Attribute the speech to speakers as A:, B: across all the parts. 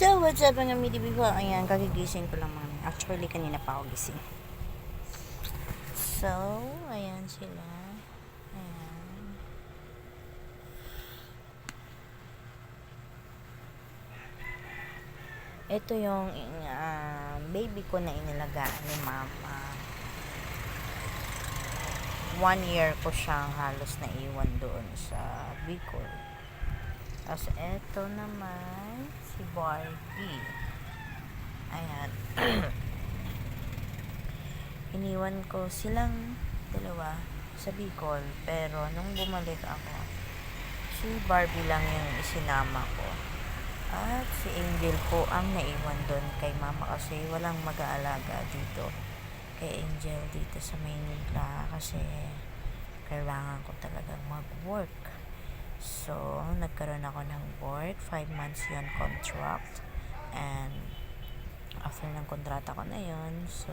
A: So, what's up mga midi people? Ayan, kagigising ko lang mga Actually, kanina pa ako gising. So, ayan sila. Ayan. Ito yung ah, baby ko na inilagaan ni mama. One year ko siyang halos naiwan doon sa Bicol. Tapos eto naman si Barbie. Ayan. Iniwan ko silang dalawa sa Bicol. Pero nung bumalik ako, si Barbie lang yung isinama ko. At si Angel po ang naiwan doon kay mama kasi walang mag-aalaga dito kay Angel dito sa Maynila kasi kailangan ko talaga mag-work. So, nagkaroon ako ng work. 5 months yun contract. And, after ng kontrata ko na yun, so,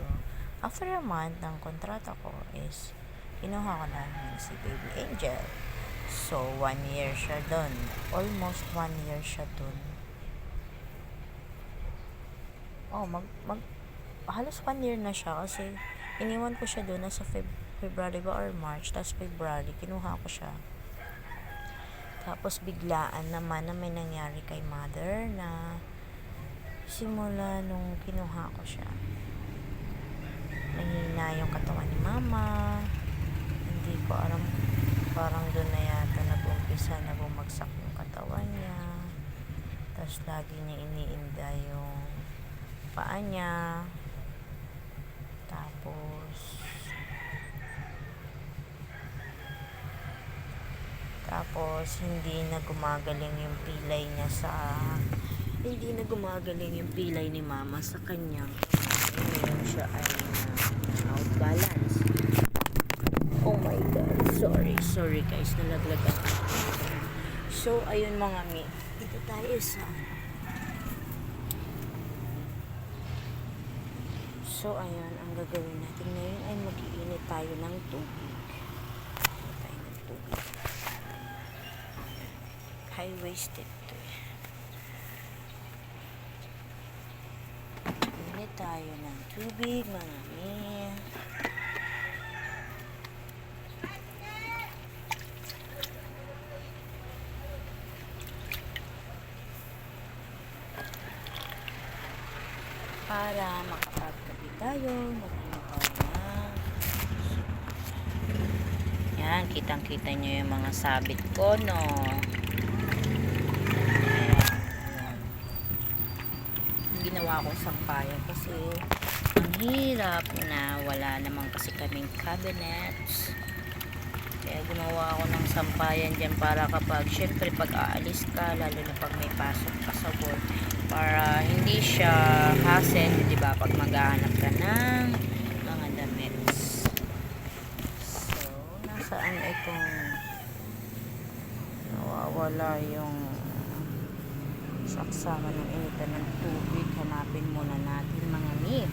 A: after a month ng kontrata ko is, kinuha ko na yun si Baby Angel. So, one year siya dun. Almost one year siya dun. Oh, mag, mag, halos one year na siya kasi iniwan ko siya doon nasa Feb- February ba or March tapos February kinuha ko siya tapos biglaan naman na may nangyari kay mother na simula nung kinuha ko siya nahina yung katawan ni mama. Hindi ko alam parang doon na yata nag-umpisa na bumagsak yung katawan niya. Tapos lagi niya iniinda yung paa niya. Tapos tapos hindi na gumagaling yung pilay niya sa hindi na gumagaling yung pilay ni mama sa kanyang ngayon siya ay na out balance oh my god sorry sorry guys nalaglag ako. So ayun mga mi dito tayo sa So, ayan, ang gagawin natin ngayon ay mag-iinit tayo ng tubig. High-waisted to eh. Init tayo ng tubig, mga mi. para makapagkapi tayo, tayo na. Yan, kitang-kita nyo yung mga sabit ko, no? Ayan, ayan. Yung ginawa ko sampayan kasi ang hirap na wala naman kasi kaming cabinets. Kaya gumawa ako ng sampayan dyan para kapag, syempre pag aalis ka, lalo na pag may pasok ka sa work, para hindi siya hassle, di ba, pag maghahanap ka ng mga damit. So, nasaan itong nawawala yung saksama ng initan ng tubig. Hanapin muna natin mga nip.